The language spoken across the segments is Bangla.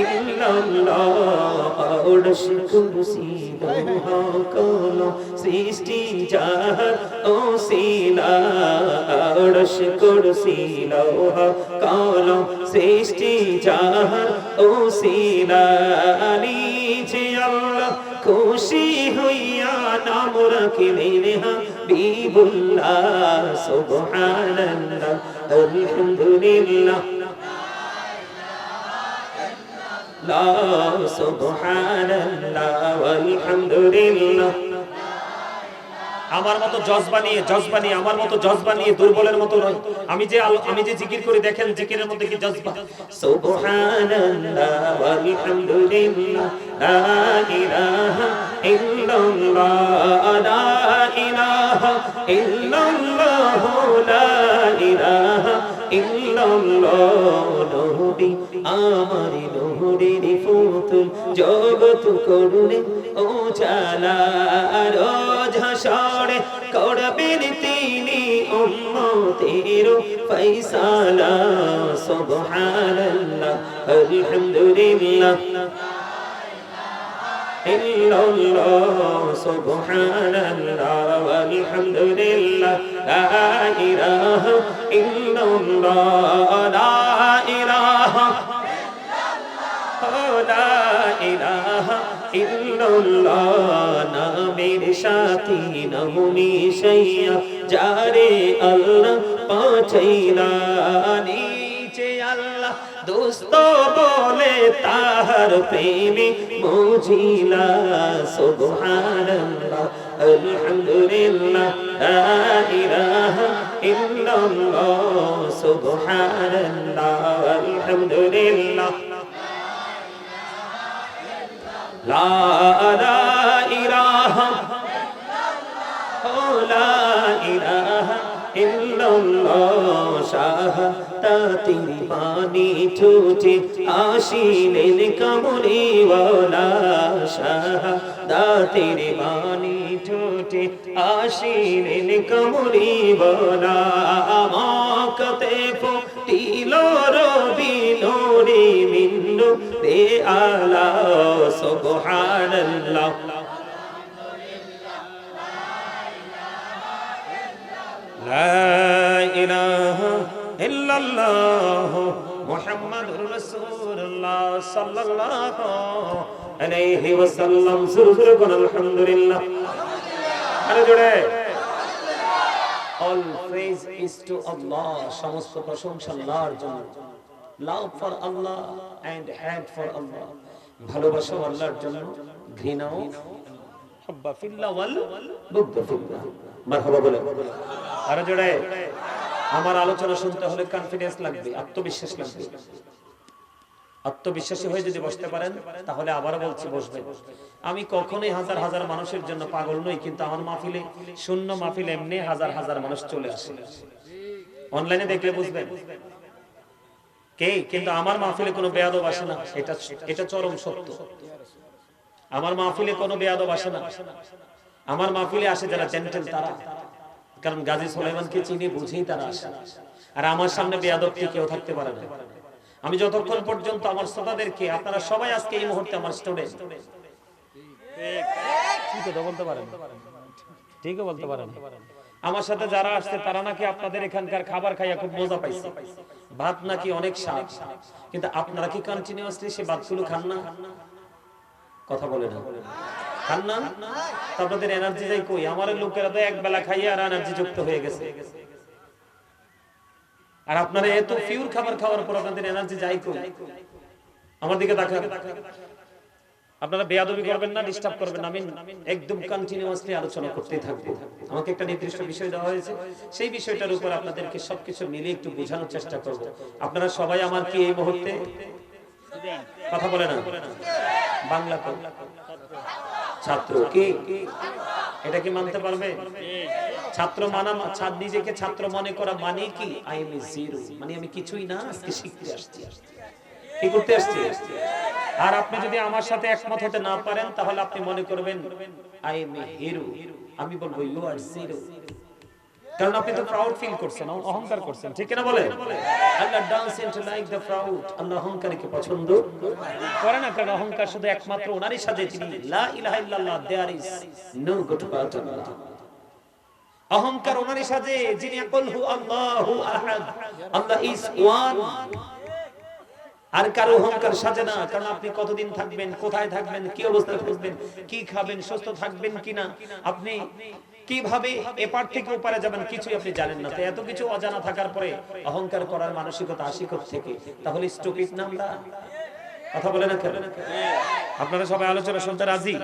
ইল্লাল্লাহ ওড়শ কুরসি লোহ কোলো সৃষ্টি যাহার ও শিলা ওড়শ কুরসি লোহ কোলো সৃষ্টি যাহার ও শিলা নিচে আল্লাহ খুশি হইয়া নাম রাখিলেন হাবিবুল্লাহ সুবহানাল্লাহ আলহামদুলিল্লাহ। লা সুবহানাল্লাহ, ওয়ালহামদুলিল্লাহ। আমার মতো জজবা নিয়ে জজবা নিয়ে আমার মতো জজবা নিয়ে দুর্বলের মতো নয়। আমি যে আমি যে জিকির করি, দেখেন জিকিরের মধ্যে কি জজবা? সুবহানাল্লাহ, ওয়ালহামদুলিল্লাহ, লা ইলাহা লা ইলাহা ইল্লাল্লাহ, লা ইলাহা ইল্লাল্লাহ নবী, আমার নবীর ফুতুল জগত করুণে ও চালা রোজ হাসরে করবেন তিনি উম্মতের ফয়সালা। সুবহানাল্লাহ, আলহামদুলিল্লাহ। ইল্লাল্লাহ, সুবহানাল্লাহ আলহামদুলিল্লাহ লা ইলাহা ইল্লাল্লাহ, লা ইলাহা ইল্লাল্লাহ, লা ইলাহা ইল্লাল্লাহ নামের সাথী নমুনি শাইয়া যারে আল্লাহ পাচাইলা নি দোস্ত বলে তাহার প্রেমে বুঝিলা, সুবহানাল্লাহ, আলহামদুলিল্লাহ লা ইলাহা ইল্লাল্লাহ, সুবহানাল্লাহ, আলহামদুলিল্লাহ। লা ইলাহা ইল্লাল্লাহ, লা ইলাহা ইল্লাল্লাহ, শাহ শাহাদাতির পানি ছুটে আসিলেন কামড়ি ওয়ালা শাহাদাতির পানি ছুটে আসিলেন কামড়ি ওয়ালা আমাকতে ফুটিল রবি নোরে মিন্নু রে আলা সুবহানাল্লাহ لا إله ইল্লাল্লাহ মুহাম্মাদুর রাসূলুল্লাহ সাল্লাল্লাহু আলাইহি ওয়াসাল্লাম। সুর সুর কোন আলহামদুলিল্লাহ। আরে জোরে। All praise is to Allah সমস্ত প্রশংসা আল্লাহর জন্য। Love for Allah and hate for Allah ভালোবাসা আল্লাহর জন্য ঘৃণাও হাব্বা ফিল্লাহ ওয়াল বুদ্ধ ফিল্লাহ মারহাবা বলে আরে জোরে। আমার আলোচনা শুনতে হলে কনফিডেন্স লাগবে, আত্মবিশ্বাস লাগবে। আত্মবিশ্বাসী হয়ে যদি বসতে পারেন, তাহলে আবারও বলছি বসবেন আমি কখনোই হাজার হাজার মানুষের জন্য পাগল নই, কিন্তু আমার মাহফিলে, শূন্য মাহফিল এমনি হাজার হাজার মানুষ চলে আসে। অনলাইনে দেখলে বুঝবেন। কে? কিন্তু আমার মাহফিলে কোনো বেয়াদব আসে না। এটা এটা চরম সত্য। আমার মাহফিলে কোনো বেয়াদব আসে না। আমার মাহফিলে আসে যারা জেন্টেল তারা। কারণ গাজী সুলাইমানকে চিনি বুঝেই তারা আসে। আর আমার সামনে বেয়াদব কি কেউ থাকতে পারে না। আমি যতক্ষণ পর্যন্ত আমার শ্রোতাদেরকে আপনারা সবাই আজকে এই মুহূর্তে আমার স্টুডেন্ট বলতে পারেন। ঠিকই বলতে পারেন। আমার সাথে যারা আসছে তারা নাকি আপনাদের এখানকার খাবার খাইয়া খুব মজা পাইছে। ভাত নাকি অনেক স্বাদ। কিন্তু আপনারা কি কন্টিনিউয়াসলি সে ভাতগুলো খান না? কথা বলে না। আপনাদের এনার্জি যাই কই? আমার লোকেরা তো এক বেলা খাইয়া আর এনার্জি যুক্ত হয়ে গেছে। আর আপনারা এত পিওর খাবার খাওয়ার পর আপনাদের এনার্জি যাই কই? আমার দিকে তাকান। আপনারা বেয়াদবি করবেন না ডিস্টার্ব করবেন আমি একদম কন্টিনিউয়াসলি আলোচনা করতেই থাকব। আমাকে একটা নির্দিষ্ট বিষয় দেওয়া হয়েছে। সেই বিষয়টার উপর আপনাদেরকে সবকিছু মিলিয়ে একটু বোঝানোর চেষ্টা করব। আপনারা সবাই আমার কি এই মুহূর্তে? কথা বলে না? বাংলা ছাত্র কি? এটা কি মানতে পারবে? ছাত্র মানা নিজেকে ছাত্র মনে করা মানে কি? আই এম জিরো মানে আমি কিছুই না, আজকে শিখতে আসছি। কি করতে আসছি? আর আপনি যদি আমার সাথে একমত হতে না পারেন, তাহলে আপনি মনে করবেন আই এম হিরো আমি বলব ইউ আর জিরো কারণ আপনি তো প্রাউড ফিল করছেন অহংকার করছেন, ঠিক না বলে Allah doesn't like the proud Allah অহংকারকে পছন্দ করে না, কারণ অহংকার শুধু একমাত্র ওনারই সাথে তিনি। লা ইলাহা ইল্লাল্লাহ there is no god Allah. অহংকার ওনারই সাথে যিনি কুল হু আল্লাহু আহাদ। আল্লাহ ইজ ওয়ান আর কারও অহংকার সাজে না, কারণ আপনি কতদিন থাকবেন, কোথায় থাকবেন, কি অবস্থায় থাকবেন কি খাবেন, সুস্থ থাকবেন কিনা? আপনি কীভাবে এপার থেকে ওপারে যাবেন কিছুই আপনি জানেন না। তো এত কিছু অজানা থাকার পরে অহংকার করার মানসিকতা আসি থেকে তাহলে স্টুপিড না আমরা কথা বলে না কেন? আপনারা সবাই আলোচনা শুনতে রাজি?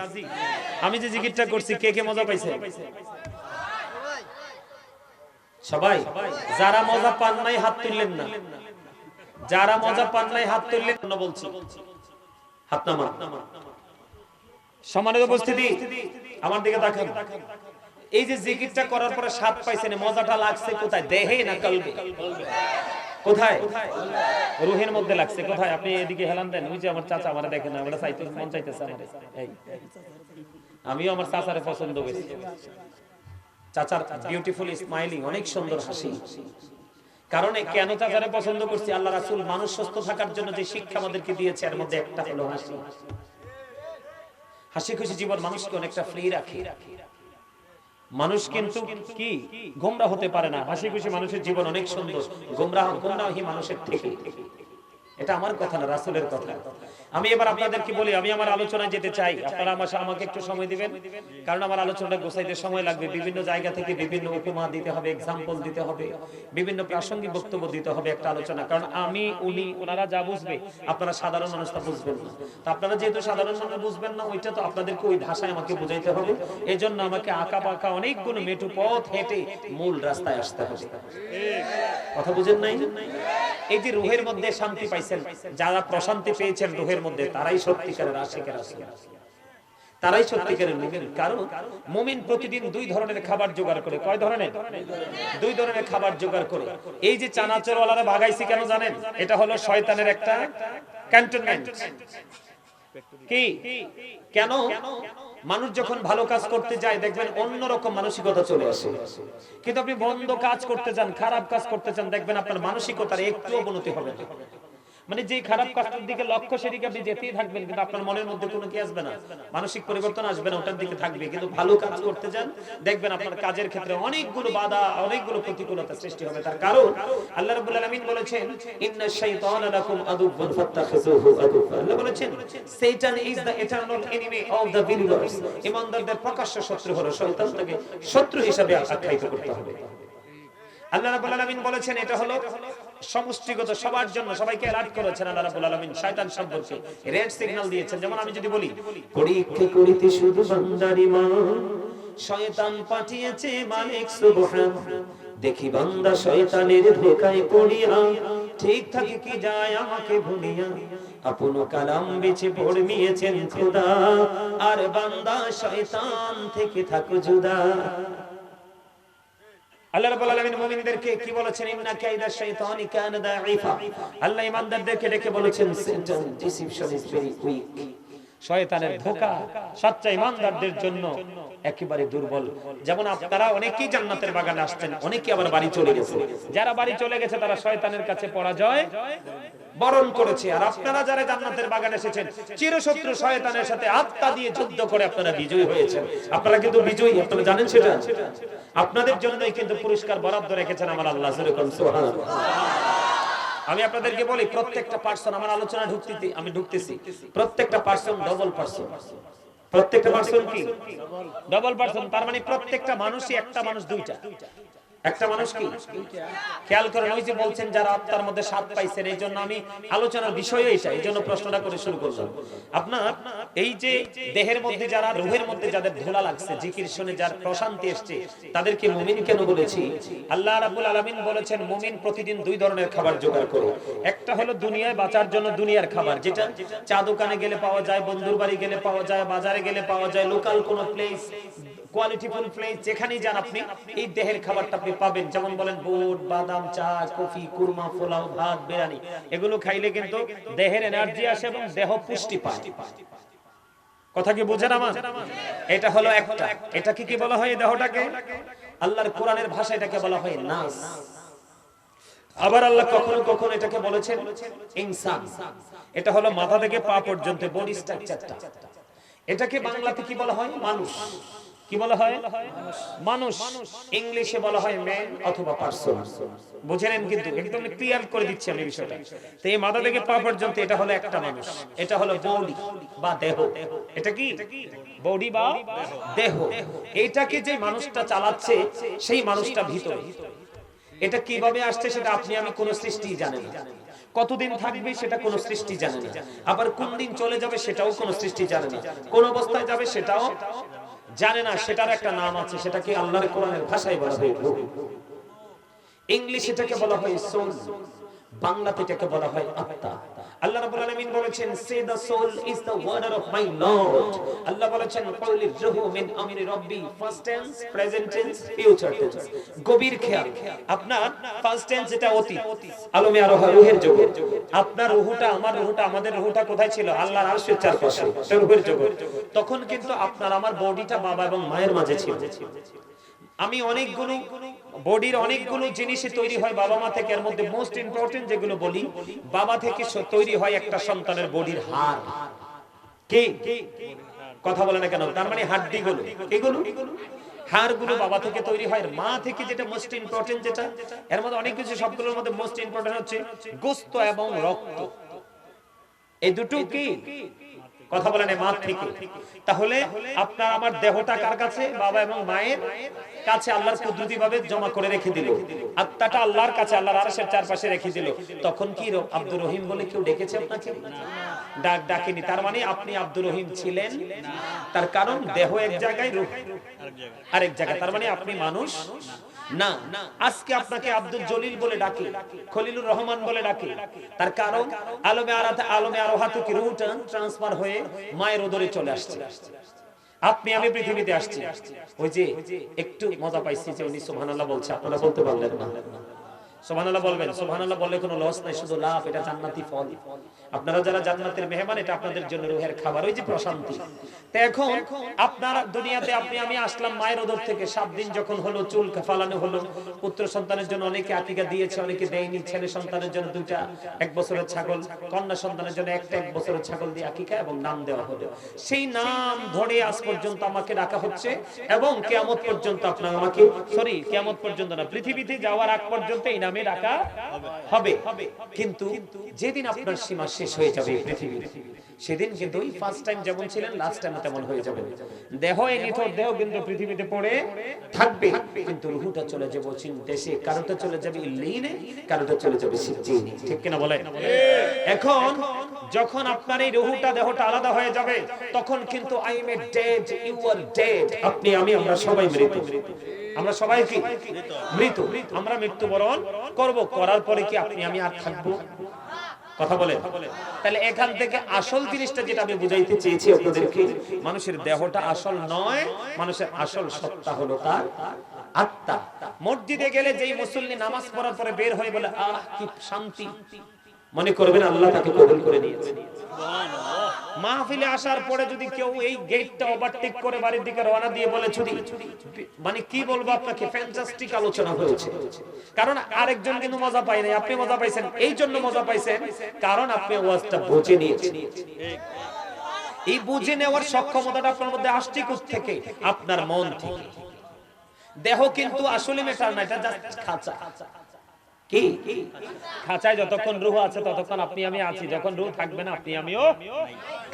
আমি যে জিকিরটা করছি, কে কে মজা পাইছে? সবাই? যারা মজা পান নাই, হাত তুললেন না। যারা মজা পান নাই, হাত তুললেন না বলছি। হাত নামা সম্মানিত উপস্থিতি, আমার দিকে তাকান। এই যে জিকিরটা করার পরে স্বাদ পাইছেন মজাটা লাগছে কোথায়? দেহে না কলবে? কারণ কেন চাচারে পছন্দ করছি? আল্লাহ রাসূল মানুষ সুস্থ থাকার জন্য যে শিক্ষা আমাদেরকে দিয়েছে, এর মধ্যে একটা হলো হাসি। হাসি খুশি জীবন মানুষকে অনেকটা ফ্রি রাখে। মানুষ কিন্তু কি? গোমরা হতে পারে না। হাসি খুশি মানুষের জীবন অনেক সুন্দর। গোমরা গোমরা মানুষের থেকে। এটা আমার কথা না, রাসুলের কথা। আমি এবার আপনাদেরকে বলি, আমি আমার আলোচনায় যেতে চাই। আপনারা আমার আমাকে একটু সময় দিবেন, কারণ আমার আলোচনাটা গোছাইতে সময় লাগবে। বিভিন্ন জায়গা থেকে বিভিন্ন উপমা দিতে হবে এক্সাম্পল দিতে হবে, বিভিন্ন প্রাসঙ্গিক বক্তব্য দিতে হবে একটা আলোচনা। কারণ আমি, উনি, ওনারা যা বুঝবে, আপনারা সাধারণ মানুষ তা বুঝবেন না। তো আপনারা যেহেতু সাধারণ মানুষ বুঝবেন না, ওইটা তো আপনাদেরকে ওই ভাষায় আমাকে বুঝাইতে হবে। এই জন্য আমাকে আঁকা পাকা অনেকগুলো মেটু পথ হেঁটে মূল রাস্তায় আসতে হবে। কথা বুঝেন নাই? এই যে রুহের মধ্যে শান্তি পাইছেন, যারা প্রশান্তি পেয়েছেন রুহের মধ্যে, তারাই সত্যিকারের আশিকের আসে তারাই সত্যিকারের মুমিন। কারণ মুমিন প্রতিদিন দুই ধরনের খাবার জোগাড় করে। কয় ধরনের? দুই ধরনের খাবার জোগাড় করে। এই যে চানাচুরওয়ালারা ভাগাইছি কেন জানেন? এটা হলো শয়তানের একটা ক্যান্টনমেন্ট কি? কেন? মানুষ যখন ভালো কাজ করতে যায়, দেখবেন অন্যরকম মানসিকতা চলে আসে। কিন্তু আপনি বন্ধ কাজ করতে চান, খারাপ কাজ করতে চান, দেখবেন আপনার মানসিকতার একটু অবনতি হবে না। মানে যে খারাপ কাজটার দিকে লক্ষ্য সেদিকে আপনি যেতেই থাকবেন, কিন্তু আপনার মনের মধ্যে কোনো কি আসবে না? মানসিক পরিবর্তন আসবে না, ওটার দিকে থাকবে। কিন্তু ভালো কাজ করতে যান, দেখবেন আপনার কাজের ক্ষেত্রে অনেকগুলো বাধা, অনেকগুলো প্রতিকূলতা সৃষ্টি হবে। তার কারণ আল্লাহ রাব্বুল আলামিন বলেছেন, ইন্না শাইতানা লাকুম আদুব্বুন ফাত্তাখিযুহু আদুব্বা আল্লাহ বলেছেন Shaitan is the eternal enemy of the believers ঈমানদারদের প্রকাশ্য শত্রু হলো শয়তান তাকে শত্রু হিসেবে আখ্যায়িত করতে হবে। আল্লাহ রাব্বুল আলামিন বলেছেন, এটা হলো সমষ্টিগত সবার জন্য। সবাইকে অ্যালার্ট করেছেন আল্লাহ রাব্বুল আলামিন, শয়তান সম্পর্কে। রেড সিগন্যাল দিয়েছেন। যেমন আমি যদি বলি, পরীক্ষা করিতে শুধু বান্দারি মা শয়তান পাঠিয়েছে মালিক সুবহান। দেখি বান্দা শয়তানের ধোকায় পড়িয়া, ঠিক থাকে কি যায় আমাকে ভুলিয়া। আপন কালাম বেছে পড়মিয়েছেন খোদা, আর বান্দা শয়তান থেকে থাকো জুদা। আল্লাহ রাব্বুল কি বলেছেন? আল্লাহ ইমানদারদেরকে ডেকে বলেছেন শয়তানের সচ্চা ইমানদারদের জন্য একেবারে দুর্বল। যেমন আপনারা অনেকেই জান্নাতের বাগানে আসছেন অনেকে আবার বাড়ি চলে গেছে। যারা বাড়ি চলে গেছে, তারা শয়তানের কাছে পরাজয় বরণ করেছে। আর আপনারা যারা জান্নাতের বাগানে এসেছেন, চিরশত্রু শয়তানের সাথে আত্মা দিয়ে যুদ্ধ করে আপনারা বিজয়ী হয়েছেন। আপনারা কিন্তু বিজয়ী, আপনারা জানেন সেটা? আপনাদের জন্যই কিন্তু পুরস্কার বরাদ্দ রেখেছেন আমার আল্লাহ সুবহানাল্লাহ। আমি আপনাদেরকে বলি, প্রত্যেকটা পার্সন আমার আলোচনা ঢুকতে আমি ঢুকতেছি। প্রত্যেকটা পার্সন ডবল পার্সন প্রত্যেকটা পার্সন কি? ডবল পার্সন তার মানে প্রত্যেকটা মানুষই একটা মানুষ দুইটা। একটা মানুষ কি? খেয়াল করেন ওই যে বলছেন যারা আত্মার মধ্যে স্বাদ পাইছেন এই জন্য আমি আলোচনার বিষয় এইটা এই জন্য প্রশ্নটা করে শুরু করলাম। আপনার এই যে দেহের মধ্যে যারা, রুহের মধ্যে যাদের ধোলা লাগছে, জিকির শুনে যার প্রশান্তি এসছে, তাদেরকে মুমিন কেন বলেছি? আল্লাহ রাব্বুল আলামিন বলেছেন, মুমিন প্রতিদিন দুই ধরনের খাবার জোগাড় করে। একটা হলো দুনিয়ায় বাঁচার জন্য দুনিয়ার খাবার, যেটা চা দোকানে গেলে পাওয়া যায়, বন্ধুর বাড়ি গেলে পাওয়া যায়, বাজারে গেলে পাওয়া যায় লোকাল কোনো প্লেস কোয়ালিটিফুল প্লেস যেখানেই যান আপনি, এই দেহের খাবারটা আপনি পাবেন। যেমন বলেন, বুট, বাদাম, চা, কফি, কুরমা, পোলাও, ভাত, বিরিয়ানি, এগুলো খাইলে কিন্তু দেহের এনার্জি আসে এবং দেহ পুষ্টি পায়। কথা কি বোঝেন আমার? এটা হলো একটা। এটাকে কি বলা হয় দেহটাকে? আল্লাহর কোরআনের ভাষা এটাকে বলা হয় নাস। আবার আল্লাহ কখনো কখনো এটাকে বলেছেন? ইনসান। এটা হলো মাথা থেকে পা পর্যন্ত বডি স্ট্রাকচারটা। এটাকে বাংলাতে কি বলা হয়? মানুষ। কি বলা হয়? মানুষ। ইংলিশে বলা হয় ম্যান অথবা পার্সন বুঝেন কিন্তু? একদম ক্লিয়ার করে দিচ্ছি আমি বিষয়টা। তো এই মাথা থেকে পা পর্যন্ত এটা হলো একটা মানুষ। এটা হলো বডি বা দেহ। এটা কি? বডি বা দেহ। এইটাকে যে মানুষটা চালাচ্ছে সেই মানুষটা ভিতরে। এটা কীভাবে আসছে সেটা আপনি আমি কোন সৃষ্টি জানেন না। কতদিন থাকবে সেটা কোন সৃষ্টি জানে না। আবার কোন দিন চলে যাবে সেটাও কোন সৃষ্টি জানে না। কোন অবস্থায় যাবে সেটাও জানে না সেটার একটা নাম আছে, সেটাকে আল্লাহর কোরআনের ভাষায় বলা হয় ইংলিশ এটাকে বলা হয় সোল বাংলাতে এটাকে বলা হয় আত্মা। আল্লাহ রাব্বুল আলামিন বলেছেন সে soul is order of my lord Allah বলেছেন রূহু মিন আমরি রব্বি first tense present tense future tense গভীর খেয়াল। আপনার ফার্স্ট টেন্স এটা অতীত, আলমে রূহের আপনার রূহটা, আমার রূহটা, আমাদের রূহটা কোথায় ছিল? আল্লাহর আরশের চারপাশে, রূহের তখন কিন্তু আপনার, আমার বডিটা বাবা এবং মায়ের মাঝে ছিল। আমি অনেকগুলো বডির অনেকগুলো জিনিসই তৈরি হয় বাবা মা থেকে, এর মধ্যে মোস্ট ইম্পর্টেন্ট যেগুলো বলি, বাবা থেকে তৈরি হয় একটা সন্তানের বডির হাড়। কি? কথা বলে না কেন? তার মানে হাড্ডি গুলো এগুলো? হাড়গুলো বাবা থেকে তৈরি হয় মা থেকে যেটা মোস্ট ইম্পর্টেন্ট যেটা, এর মধ্যে অনেক কিছু, সবগুলোর মধ্যে মোস্ট ইম্পর্টেন্ট হচ্ছে গোস্ত এবং রক্ত। এই দুটো কি? কথা বলেন মা থেকে তাহলে আপনার আমার দেহটা কার কাছে? বাবা এবং মায়ের কাছে আল্লাহর কুদরতি ভাবে জমা করে রেখে দিল। আত্মাটা আল্লাহর কাছে, আল্লাহর আরশের চারপাশে রেখে দিল। তখন কি আব্দুর রহিম বলে কেউ ডেকেছে আপনাকে? ডাক ডাকেনি। তার মানে আপনি আব্দুর রহিম ছিলেন? তার কারণ দেহ এক জায়গায় রূহ আরেক জায়গায়। তার মানে আপনি মানুষ? না, আজকে আপনাকে আব্দুল জলিল বলে ডাকে, খলিলুর রহমান বলে ডাকে। তার কারণ, আলমে আরাতে আলমে আরোহা থেকে রুহটা ট্রান্সফার হয়ে মায়ের উদরে চলে আসছে। আপনি, আমি পৃথিবীতে আসছি। ওই যে, একটু মজা পাইছি যে উনি সুবহানাল্লাহ বলছে, আপনারা বলতে পারলেন না। সুবহানাল্লাহ বলবেন, সুবহানাল্লাহ বললে কোনো লস নাই, শুধু লাভ এটা জান্নাতি ফল। আপনারা যারা জান্নাতের মেহমান এটা আপনাদের জন্য রুহের খাবার ওই যে প্রশান্তি। তো এখন আপনার দুনিয়াতে আপনি আমি আসলাম মায়ের ওদর থেকে সাত দিন যখন হলো চুল ফালানো হলো পুত্র সন্তানের জন্য অনেকে আকিকা দিয়েছে অনেকে দেয়নি ছেলে সন্তানের জন্য দুটা এক বছরের ছাগল কন্যা সন্তানের জন্য একটা এক বছরের ছাগল দিয়ে আকিকা এবং নাম দেওয়া হলো। সেই নাম ধরে আজ পর্যন্ত আমাকে ডাকা হচ্ছে এবং কেয়ামত পর্যন্ত আপনার আমাকে সরি কেয়ামত পর্যন্ত না পৃথিবীতে যাওয়ার আগ পর্যন্ত এই নামে ডাকা হবে। কিন্তু যেদিন আপনার সীমা শেষ হয়ে যাবে এই পৃথিবীর সেদিন কিন্তু ওই ফার্স্ট টাইম যেমন ছিলেন লাস্ট টাইম তেমন হয়ে যাবে। দেহ এই নিথর দেহ কিন্তু পৃথিবীতে পড়ে থাকবে। কিন্তু রুহুটা চলে যাবে চিন দেশে। কারোটা চলে যাবে ইল্লিনে কারোটা চলে যাবে সিজ্জিনে ঠিক কিনা বলে এখন যখন আপনার এই রুহুটা, দেহটা আলাদা হয়ে যাবে, তখন কিন্তু I am a dead you are dead আপনি, আমি, আমরা সবাই মৃত। আমরা সবাই কি? মৃত। আমরা মৃত্যুবরণ করব। করার পরে কি আপনি, আমি আর থাকব? কথা বলে। তাহলে এখান থেকে আসল জিনিসটা যেটা আমি বুঝাইতে চেয়েছি আপনাদেরকে, মানুষের দেহটা আসল নয়, মানুষের আসল সত্তা হলো তার আত্মা। মসজিদে গেলে যেই মুসল্লি নামাজ পড়ার পরে বের হয়ে বলে, আহ, কি শান্তি। মনে করবেন আল্লাহ তাকে কবুল করে নিয়েছে। মাহফিলে আসার পরে যদি কেউ এই গেটটা ওভারটেক করে বাড়ির দিকে রওনা দিয়ে বলে ছুটি মানে কি বলব আপনাকে ফ্যান্টাস্টিক আলোচনা হয়েছে। কারণ আরেকজন কিন্তু মজা পায় নাই, আপনি মজা পাইছেন, এই জন্য মজা পাইছেন, কারণ আপনি ওয়াজটা বুঝে নিয়েছেন। এই বুঝে নেওয়ার সক্ষমতাটা আপনার মধ্যে আসছে থেকে আপনার মন থেকে। দেহ কিন্তু আসলে মেটার না, এটা জাস্ট খাঁচা। কি? খাঁচায় যতক্ষণ রুহ আছে, ততক্ষণ আপনি আমি আছি। যখন রুহ থাকবে না, আপনি আমিও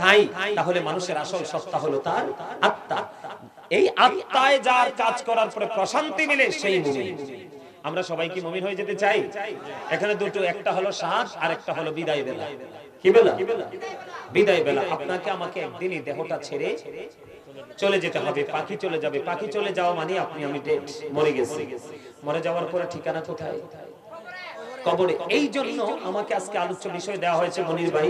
তাই তাহলে মানুষের আসল সত্তা হলো তার আত্মা। এই আত্মায় যার কাজ করার পরে প্রশান্তি মিলে সেই মুমিন। আমরা সবাই কি মুমিন হয়ে যেতে চাই? এখানে দুটো, একটা হলো শ্বাস আর একটা হলো বিদায় বেলা। কি বেলা? বিদায় বেলা। আপনাকে আমাকে একদিনই দেহটা ছেড়ে চলে যেতে হবে। পাখি চলে যাবে। পাখি চলে যাওয়া মানে আপনি, আমি ডেড মরে গেছি। মরে যাওয়ার পরে ঠিকানা কোথায়? কবরে। এই জন্য আমাকে আজকে আলোচ্য বিষয় দেওয়া হয়েছে মনির ভাই।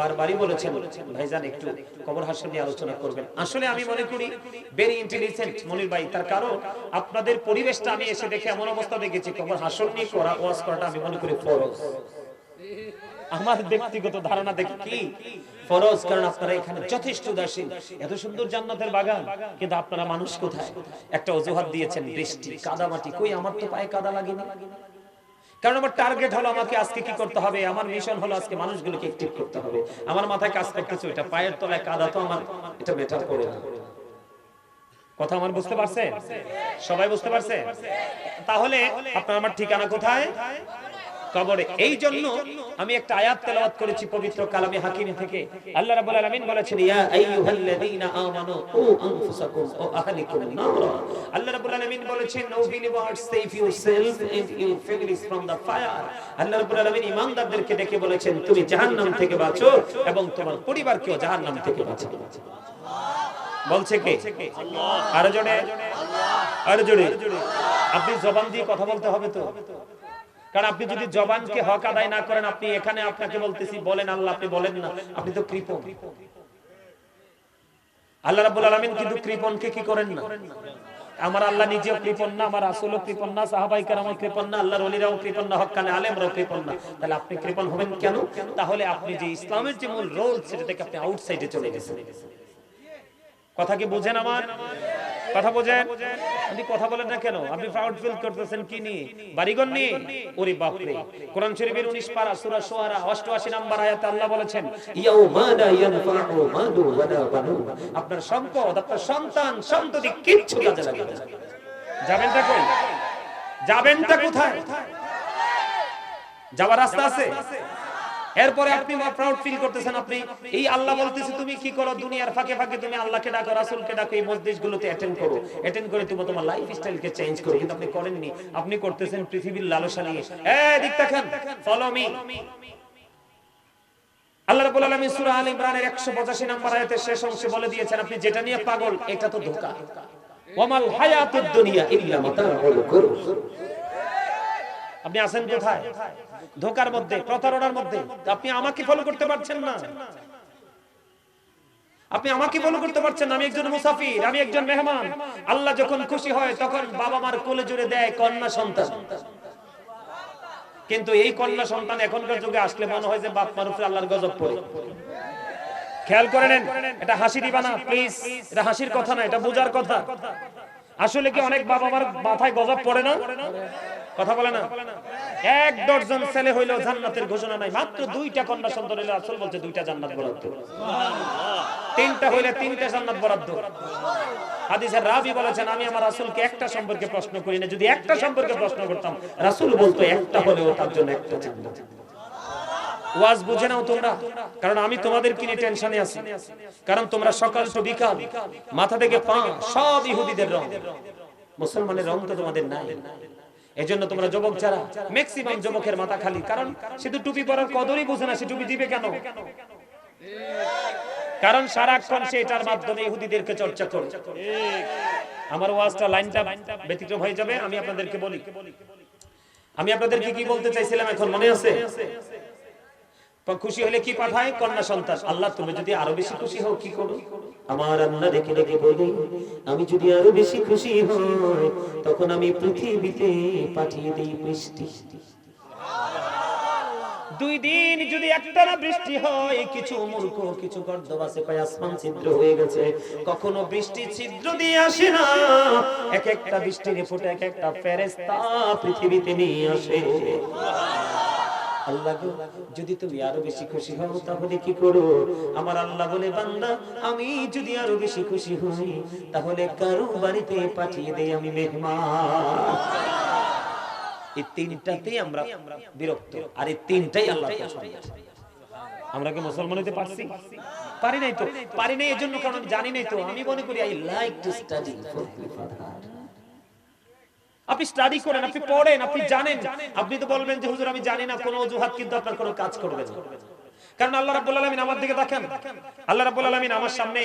বারবারই বলেছেন, ভাইজান, একটু কবর হাসর নিয়ে আলোচনা করবেন। আসলে আমি মনে করি ভেরি ইন্টেলিজেন্ট মনির ভাই, তার কারণ আপনাদের পরিবেশটা আমি এসে দেখে এমন অবস্থা দেখেছি, কবর হাসর নিয়ে করা, ওয়াজ করাটা আমি মনে করি ফরজ। আমার ব্যক্তিগত ধারণা দেখে কি, ফরজ, কারণ আপনারা এখানে যথেষ্ট উদাসীন। এত সুন্দর জান্নাতের বাগান, কিন্তু আপনারা মানুষ কোথায়? একটা অজুহাত দিয়েছেন, বৃষ্টি, কাদামাটি, কই আমার তো পায়ে কাদা লাগেনি? কারণ আমার টার্গেট হলো আমাকে আজকে কি করতে হবে? আমার মিশন হলো আজকে মানুষগুলোকে অ্যাক্টিভ করতে হবে। আমার মাথায় কাজ করতেছে এটা পায়ের তলায় কাদা তো আমার, এটা মেটার করে না। কথা আমার বুঝতে পারছে সবাই বুঝতে পারছে? তাহলে আপনার আমার ঠিকানা কোথায়? কবরে। এই জন্য আমি একটা আয়াত তেলাওয়াত করেছি পবিত্র কালামে হাকিম থেকে। আল্লাহ রাব্বুল আলামিন বলেছেন, ইয়া আইয়ুহাল্লাযীনা আমানু, ও আনফুসাকুম, ও আহলিকুম নারা। আল্লাহ রাব্বুল আলামিন বলেছেন no believers save yourself and your families from the fire Allah রাব্বুল আলামিন ঈমানদারদেরকে ডেকে বলেছেন, তুমি জাহান্নাম থেকে বাঁচো এবং তোমার পরিবারকেও জাহান্নাম থেকে বাঁচাও। বলছে কে? আরও জোরে। আরও জোরে। আপনি জবান দিয়ে কথা বলতে হবে তো? কারণ আপনি যদি জবানকে হক আদায় না করেন, আপনি এখানে আপনাকে বলতেছি, বলেন আল্লাহ, আপনি বলেন না। আপনি তো কৃপণ। আল্লাহ রাব্বুল আলামিন কিন্তু কৃপণকে কি করেন না? আমার আল্লাহ নিজেও কৃপণ না, আমার আসলও কৃপণ না, সাহাবাই কারামও কৃপণ না, আল্লাহর ওলিরাও কৃপণ না হক্কানে আলেমরাও কৃপণ না। তাহলে আপনি কৃপণ হবেন কেন? তাহলে আপনি যে ইসলামের যে মূল রোল সেটা থেকে আপনি আউটসাইডে চলে গেছেন। কথা কি বুঝেন আমার? কথা বোঝেন? আপনি কথা বলেন না কেন? আপনি প্রাউড ফিল করতেছেন কি নিয়ে? বাড়িঘর নিয়ে? ওরে বাপরে। কোরআন শরীফের 19 পারা সূরা শুআরা 88 নম্বর আয়াতে আল্লাহ বলেছেন, ইয়াউমা লা ইয়ানফাউ মালু ওয়ালা বানুন আপনার সম্পদ, আপনার সন্তান, সন্ততি কিচ্ছু কাজে লাগে না। যাবেনটা কই? যাবেনটা কোথায়? যাওয়ার রাস্তা আছে? এরপরে আপনি প্রাউড ফিল করতেছেন, আপনি, এই আল্লাহ বলতেছে, তুমি কি করো? দুনিয়ার ফাঁকে ফাঁকে তুমি আল্লাহকে ডাকো, রাসূলকে ডাকো, এই মসজিদগুলোতে অ্যাটেন্ড করো। অ্যাটেন্ড করে তুমি তোমার লাইফ স্টাইলকে চেঞ্জ করো। কিন্তু আপনি করেননি। আপনি করতেছেন পৃথিবীর লালসা নিয়ে। এই দিক দেখেন ফলো মি আল্লাহ রাব্বুল আলামিন সূরা আল ইমরানের 185 নম্বর আয়াতের শেষ অংশে বলে দিয়েছেন, আপনি যেটা নিয়ে পাগল, এটা তো ধোঁকা। ওয়ামাল হায়াতুদ দুনিয়া ইল্লা মাতাউল গুরুর আপনি আছেন কোথায়? ধোকার মধ্যে, প্রতারণার মধ্যে। আপনি আমাকে ফলো করতে পারছেন না। আপনি আমাকে ফলো করতে পারছেন আমি একজন মুসাফির, আমি একজন মেহমান। আল্লাহ যখন খুশি হয়, তখন বাবা মার কোলে জুড়ে দেয় কন্যা সন্তান। কিন্তু এই কন্যা সন্তান এখনকার যুগে আসলে মনে হয় যে বাপ মার উপরে আল্লাহর গজব পড়ে। খেয়াল করে নেন, এটা হাসি দিবা না প্লিজ এটা হাসির কথা না, এটা বোঝার কথা। আসলে কি অনেক বাবা মার মাথায় গজব পড়ে না? কথা বলে না? এক ডজন ছেলে হইলেও জান্নাতের ঘোষণা নাই। মাত্র দুইটা কন্যা সন্তান হইলে আসল বলছে, দুইটা জান্নাত বরাদ্দ। তিনটা হইলে তিনটা জান্নাত বরাদ্দ। হাদিসের রাবি বলেছেন, আমি আমার রাসূলকে একটা সম্পর্কে প্রশ্ন করি না। যদি একটা সম্পর্কে প্রশ্ন করতাম, রাসূল বলতো একটা হলেও তার জন্য একটা জান্নাত। ওয়াজ বুঝে নাও তোমরা। কারণ আমি তোমাদের কিনে টেনশনে আছি। কারণ তোমরা সকাল তো বিকাল, মাথা থেকে পা, সব ইহুদিদের রং। মুসলমানের রং তো তোমাদের নাই। এজন্য তোমরা যুবক যারা ম্যাক্সিমাম যুবকের মাথা খালি, কারণ সে তো টুপি পরার কদরই বোঝে না, সে টুপি দিবে কেন? কারণ সারাক্ষণ সে এটার মাধ্যমে ইহুদিদেরকে চর্চা করে আমার ওয়াজটা, লাইনটা ব্যতিক্রম হয়ে যাবে, আমি আপনাদেরকে বলি। আমি আপনাদেরকে কি বলতে চাইছিলাম এখন, মনে আছে? খুশি হলে কি পাঠায়? কন্যা সন্তান। আল্লাহ তুমি যদি আরও বেশি খুশি হও কি করো? আমার আল্লাহ রেখে রেখে বলি আমি যদি আরও বেশি খুশি হই তখন আমি পৃথিবীতে পাঠিয়ে দিই বৃষ্টি। দুই দিন যদি একটানা বৃষ্টি হয় কিছু মূর্খ কিছু কয় আসমান ছিদ্র হয়ে গেছে। কখনো বৃষ্টি ছিদ্র দিয়ে আসে না। এক একটা বৃষ্টির ফুটে এক একটা ফেরেশতা পৃথিবীতে নিয়ে আসে। আল্লাহ যদি তুমি আরও বেশি খুশি হও, তাহলে কি করো? আমার আল্লাহ বলে, বান্দা, আমি যদি আরও বেশি খুশি হই, তাহলে কারও বাড়িতে পাঠিয়ে দেই আমি মেহমান। এই তিনটাতেই আমরা বিরক্ত, আর এই তিনটাই আল্লাহ আমরা কি মুসলমান হতে পারছি? পারি নাই তো? পারি নাই, এজন্য কারণ জানি নাই তো। আমি মনে করি আই লাইক টু স্টাডি আপনি স্টাডি করেন আপনি পড়েন আপনি জানেন। আপনি তো বলবেন যে হুজুর আমি জানি না কোনো অজুহাত কিন্তু আপনার কোনো কাজ করবে না। কারণ আল্লাহ রাব্বুল আলামিন আমার দিকে দেখেন। আল্লাহ রাব্বুল আলামিন আমার সামনে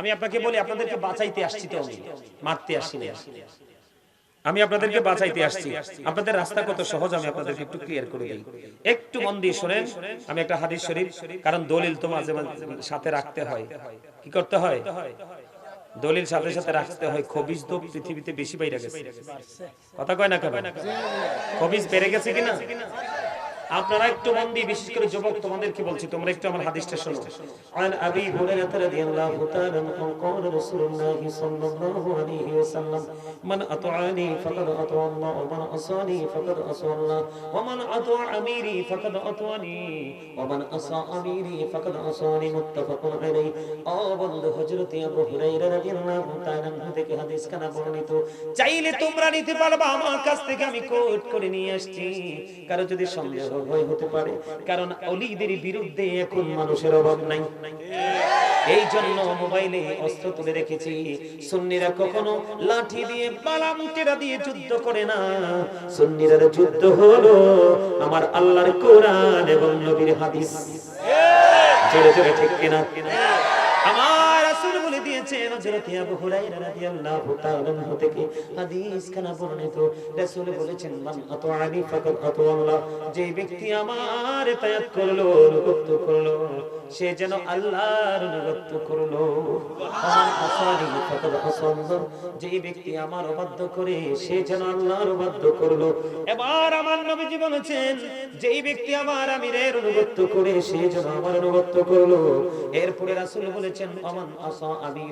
আমি আপনাকে বলি আপনাদেরকে বাঁচাইতে আসছি তো আমি মারতে আসি না। আমি আপনাদেরকে বাঁচাইতে আসছি। আপনাদের রাস্তা কত সহজ আমি আপনাদেরকে একটু ক্লিয়ার করে দিই। একটু মন দিয়ে শোনেন আমি একটা হাদিস শরীফ কারণ দলিল তো মাঝে মাঝে সাথে রাখতে হয়। কি করতে হয়? দলিল সাথে সাথে রাখতে হয়, খবিজ তো পৃথিবীতে বেশি বাইরে গেছে। কথা কয় না কেন? খবিজ বেড়ে গেছে কিনা? আপনারা একটু মন দিয়ে বিশেষ করে যুবক তোমাদেরকে বলছি তোমরা একটু আমার হাদিসটা শোনো عن ابي هريره رضي الله تعالى عنه قال رسول الله صلى الله عليه وسلم من اطاعني فقد اطاع الله ومن عصاني فقد عصى الله ومن اطاع اميري فقد اطاعني ومن عصى اميري فقد عصاني متفق عليه ও বন্ধু হযরত আবু হুরায়রা রাদিয়াল্লাহু তাআলা আনহু থেকে হাদিস কানা বর্ণিত চাইলে তোমরা নিতে পারবা আমার কাছ থেকে আমি কোট করে নিয়ে আসছি কারো যদি সন্দেহ ভয় হতে পারে। কারণ অলিদের বিরুদ্ধে এখন মানুষের অভাব নাই। এই জন্য মোবাইলে অস্ত্র তুলে রেখেছি। সুন্নিরা কখনো লাঠি দিয়ে বালামুটেরা দিয়ে যুদ্ধ করে না। সুন্নিরা যুদ্ধ হলো আমার আল্লাহর কোরআন এবং নবীর হাদিস। জোরে জোরে ঠিক কিনা? আমার রাসূল বলে হযরত আবু হুরায়রা রাদিয়াল্লাহু তাআলা আনহু থেকে হাদিস খানা বর্ণিত। রাসূল বলেছেন, মান আতাআনি ফাকাদ আতাআল্লাহ যে ব্যক্তি আমার করল অনুগত করল, সে যেন আল্লাহর অনুগত করল। যে ব্যক্তি আমার অবাধ্য করে, সে যেন আল্লাহর অবাধ্য করল। এবার আমার নবীজি বলেছেন, যেই ব্যক্তি আমার আমিরের অনুগত করে, সে যেন আমার অনুগত করল। এরপরে রাসূল বলেছেন আমান আসা আমিরি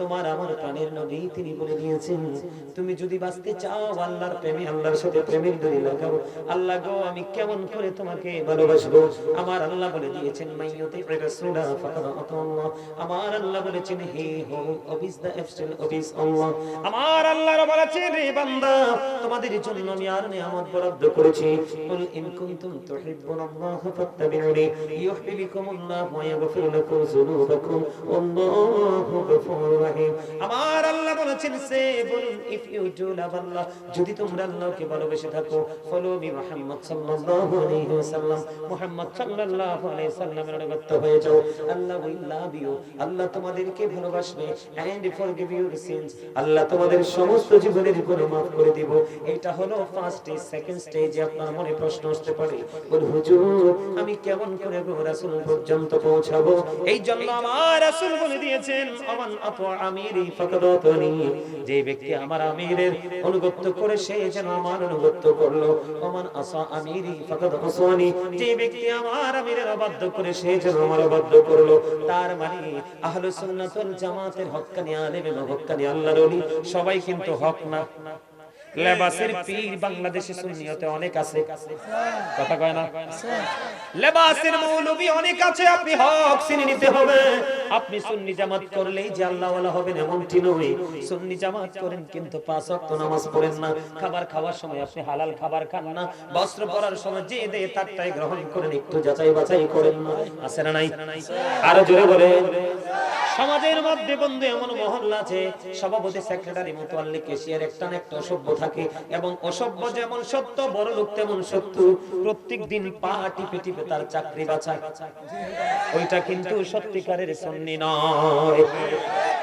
তোমার আমার প্রাণের নবী তিনি বলে দিয়েছেন, তুমি যদি বাঁচতে চাও, আল্লাহর প্রেমে, আল্লাহর সাথে প্রেমের দড়ি লাগাও। আল্লাহ গো, আমি কেমন করে তোমাকে ভালোবাসবো? আমার আল্লাহ বলে দিয়েছেন মাইয়তে রাসূলা ফাকাদ আতাল্লাহ আমার আল্লাহ বলেছেন, হে হো অবিস দা এফসেল অবিস আল্লাহ। আমার আল্লাহ বলেছেন রে বান্দা, তোমাদের জন্য আমি আর নিয়ামত বরাদ্দ করেছি। কুল ইন কুনতুম তুহিব্বুনাল্লাহ ফাত্তাবিউনি, ইউহিব্বুকুমুল্লাহ ওয়া ইয়াগফির লাকুম যুনুবাকুম। আল্লাহু গফুরুর আমার আল্লাহ বলেছেন if you do love Allah যদি তোমরা আল্লাহকে ভালোবেসে থাকো, ফলো মুহাম্মদ সাল্লাল্লাহু আলাইহি ওয়াসাল্লাম। মুহাম্মদ সাল্লাল্লাহু আলাইহি সাল্লামের অনুগত হয়ে যাও। আল্লাহ লাভ ইউ। আল্লাহ তোমাদেরকে ভালোবাসবে এন্ড ফরগিভ সিনস আল্লাহ তোমাদের সমস্ত জীবনের গুনাহ করে দিব। এটা হলো ফার্স্ট স্টেজ সেকেন্ড স্টেজে আপনার মনে প্রশ্ন আসতে পারে। বল, হুজুর, আমি কেমন করে রাসূল পর্যন্ত পৌঁছাবো? এই জন্য আমার রাসূল বলে দিয়েছেন আমান আতা যে ব্যক্তি আমার আমিরের করে, সে যেন আমার করল। ওমান আসা যে ব্যক্তি আমার আমিরের অবাধ্য করে, সে যেন আমার অবাধ্য করল। তার মানে আহলে জামাতের হক্কানি আলেম এবং হক্কানি আল্লাহর ওলি সবাই কিন্তু হক না। লেবাসের পীর বাংলাদেশে সুন্নিয়তে অনেক আছে। কথা কয় না? লেবাসের মৌলবী অনেক আছে আপনি হক চিনে নিতে হবে। আপনি সুন্নি জামাত করলেই যে আল্লাহ ওয়ালা হবেন এমনটি নয়। সুন্নি জামাত করেন কিন্তু পাঁচ ওয়াক্ত নামাজ পড়েন না। খাবার খাওয়ার সময় আপনি হালাল খাবার খান না। বস্ত্র পরার সময় যে দেয় তারটাই গ্রহণ করেন একটু যাচাই বাছাই করেন না। আছে না নাই? আরও জোরে বলেন সমাজের মধ্যে বন্ধু এমন মহল্লা আছে সভাপতি সেক্রেটারি মোতাল্লি কেশিয়ার একটা একটা অসভ্য থাকে এবং অসভ্য যেমন সত্য, বড় লোক তেমন সত্য। প্রত্যেক দিন পা টিপে টিপে তার চাকরি বাঁচায়। ওইটা কিন্তু সত্যিকারের সন্নি নয়।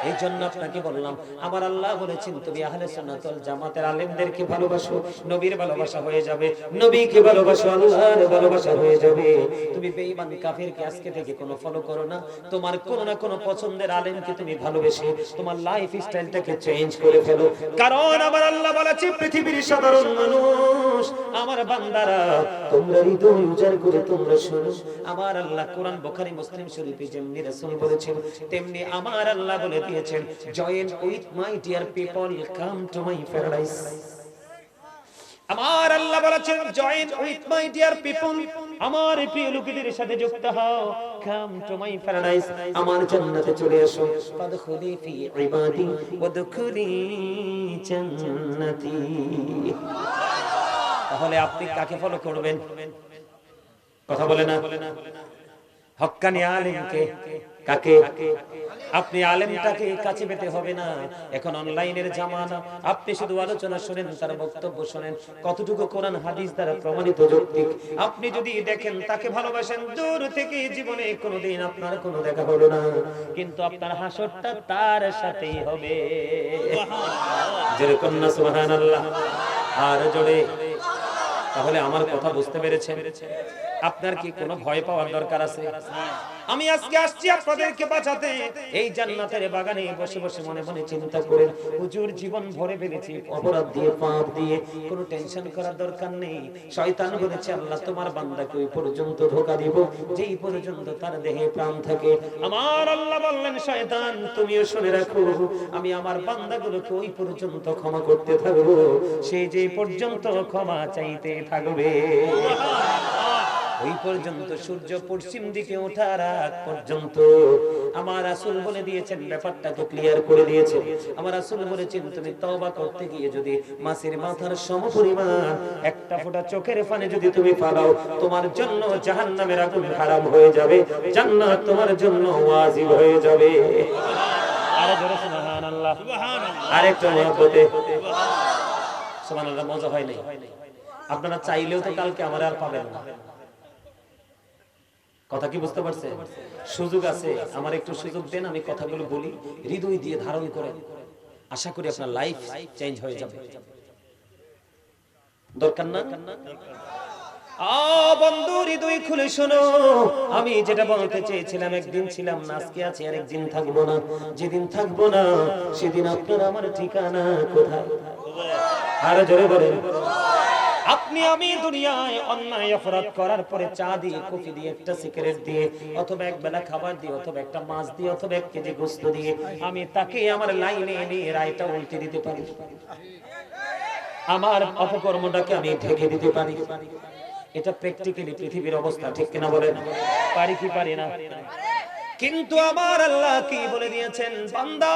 এই জন্য আপনাকে বললাম, আমার আল্লাহ বলেছেন, তুমি আহলে সুন্নাতুল জামাতের আলেমদেরকে ভালোবাসো, নবীর ভালোবাসা হয়ে যাবে, নবীকে ভালোবাসো, আল্লাহর ভালোবাসা হয়ে যাবে। তুমি বেঈমান কাফিরকে আজকে থেকে কোনো ফলো করো না। তোমার কোনো না কোনো পছন্দের আলেমকে তুমি ভালোবেসে তোমার লাইফ স্টাইলটাকে চেঞ্জ করে ফেলো। কারণ আমার আল্লাহ বলেছে, পৃথিবীর সাধারণ মানুষ, আমার বান্দারা তোমরা হৃদয় উজাড় করে তোমরা শোনো। আমার আল্লাহ কোরআন, বুখারী, মুসলিম শরীফে যেমনি রাসূল বলেছেন, তেমনি আমার আল্লাহ বলে দিয়েছেন join with my dear people, come to my paradise. আমার আল্লাহ বলেছেন, join with my dear people, আমার প্রিয় লোকেদের সাথে যুক্ত হও, কাম টু মাই প্যারাডাইস। আমার জান্নাতে চলে আসো ফাদখুলি ফি ইবাদি, ওয়াদখুলি জান্নাতি। তাহলে আপনি কাকে ফলো করবেন? কথা বলে না। হক্কানি আলিমকে। কাকে? আপনি আলেমটাকে কাছে পেতে হবে না। এখন অনলাইনের জামানা। আপনি শুধু আলোচনা শুনেন, তার বক্তব্য শুনেন। কতটুকু কোরআন, হাদিস দ্বারা প্রমাণিত যৌক্তিক? আপনি যদি দেখেন, তাকে ভালোবাসেন, দূর থেকে জীবনে কোনোদিন আপনার কোনো দেখা হলো না। কিন্তু আপনার হাসরটা তার সাথেই হবে। যেরকম না সুবহানাল্লাহ। আর জোরে। তাহলে আমার কথা বুঝতে পেরেছেন? আপনার কি কোনো ভয় পাওয়ার দরকার আছে? আমি আজকে আসছি আপনাদেরকে বাঁচাতে। এই জান্নাতের বাগানে বসে বসে মনে মনে চিন্তা করেন হুজুর জীবন ভরে ফেলেছি, অপরাধ দিয়ে, পাপ দিয়ে, কোনো টেনশন করার দরকার নেই। শয়তান বলেছে, আল্লাহ তোমার বান্দাকে ওই পর্যন্ত ধোকা দিব, যেই পর্যন্ত তার দেহে প্রাণ থাকে। আমার আল্লাহ বললেন, শয়তান, তুমিও শুনে রাখো, আমি আমার বান্দাগুলোকে ওই পর্যন্ত ক্ষমা করতে থাকব। সে যে পর্যন্ত ক্ষমা চাইতে থাকবে। ওই পর্যন্ত সূর্য পশ্চিম দিকে ওঠার আগ পর্যন্ত আমার আসল বলে দিয়েছেন ব্যাপারটাকে ক্লিয়ার করে দিয়েছে আমার আসল বলেছেন তুমি তওবা করতে গিয়ে যদি মাছের মাথার সমপরিমাণ একটা ফোঁটা চোখের পানে যদি তুমি পালাও তোমার জন্য জাহান্নামের আগুন হারাম হয়ে যাবে জান্নাত তোমার জন্য ওয়াজিব হয়ে যাবে। আরে জোরে সুবহানাল্লাহ। আরেকটু মহব্বতে। সুবহানাল্লাহ মজা হয় নাই? আপনারা চাইলেও তো কালকে আমার আর পাবেন না। কথা কি বুঝতে পারছেন সুযোগ আছে, আমার একটু সুযোগ দেন, আমি কথাগুলো বলি, হৃদয় দিয়ে ধারণ করেন। আশা করি আপনার লাইফ চেঞ্জ হয়ে যাবে। দরকার না? বন্ধু, হৃদয় খুলে শোনো। আমি যেটা বলতে চেয়েছিলাম, একদিন ছিলাম না আছি আর একদিন থাকব না। যেদিন থাকব না, সেদিন আপনার আমার ঠিকানা কোথায়? আরও জোরে বলেন। আপনি আমি দুনিয়ায় অন্যায় অপরাধ করার পরে চা দিয়ে, কফি দিয়ে, একটা সিগারেট দিয়ে, অথবা এক বেলা খাবার দিয়ে, অথবা একটা মাছ দিয়ে, অথবা এক কেজি গোস্ত দিয়ে, আমি তাকে আমার লাইনে এনে রায়টা উল্টে দিতে পারি। আমার অপকর্মটাকে আমি ঢেকে দিতে পারি। এটা প্র্যাকটিক্যালি পৃথিবীর অবস্থা, ঠিক কিনা বলেন? পারি কি পারি না? কিন্তু আমার আল্লাহ কি বলে দিয়েছেন, বান্দা,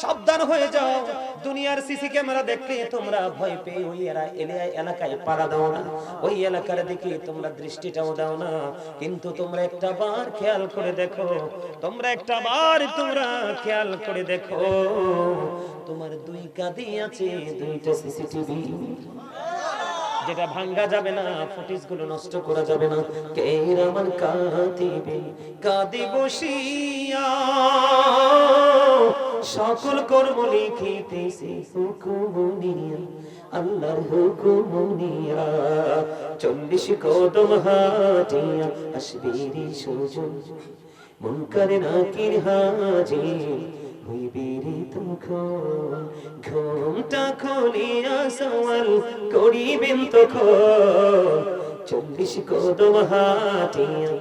সাবধান হয়ে যাও। দুনিয়ার সিসি ক্যামেরা দেখলে তোমরা ভয় পেয়ে ওই এলাকায় পাড়া দাও না, ওই এলাকার দিকে তোমরা দৃষ্টিটাও দাও না। কিন্তু তোমরা একটা বার খেয়াল করে দেখো, তোমরা একটা বার তোমরা খেয়াল করে দেখো, তোমার দুই কাঁদি আছে দুইটা সিসিটিভি। যেটা ভাঙ্গা যাবে না ফুটিসগুলো নষ্ট করা যাবে না। কে আমার কাঁদিবে? কাঁদি বসিয়া সকল কর্ম লিখিতেছি হুকুমনিয়া আল্লাহর হুকুমনিয়া চল্লিশ কদম হাটিয়া আসবি রে সুজন মন করে নাকির হাজি তখন ঘুমটা খুলিয়া সওয়াল করিবেন তখন। চল্লিশ কদম হাটিয়া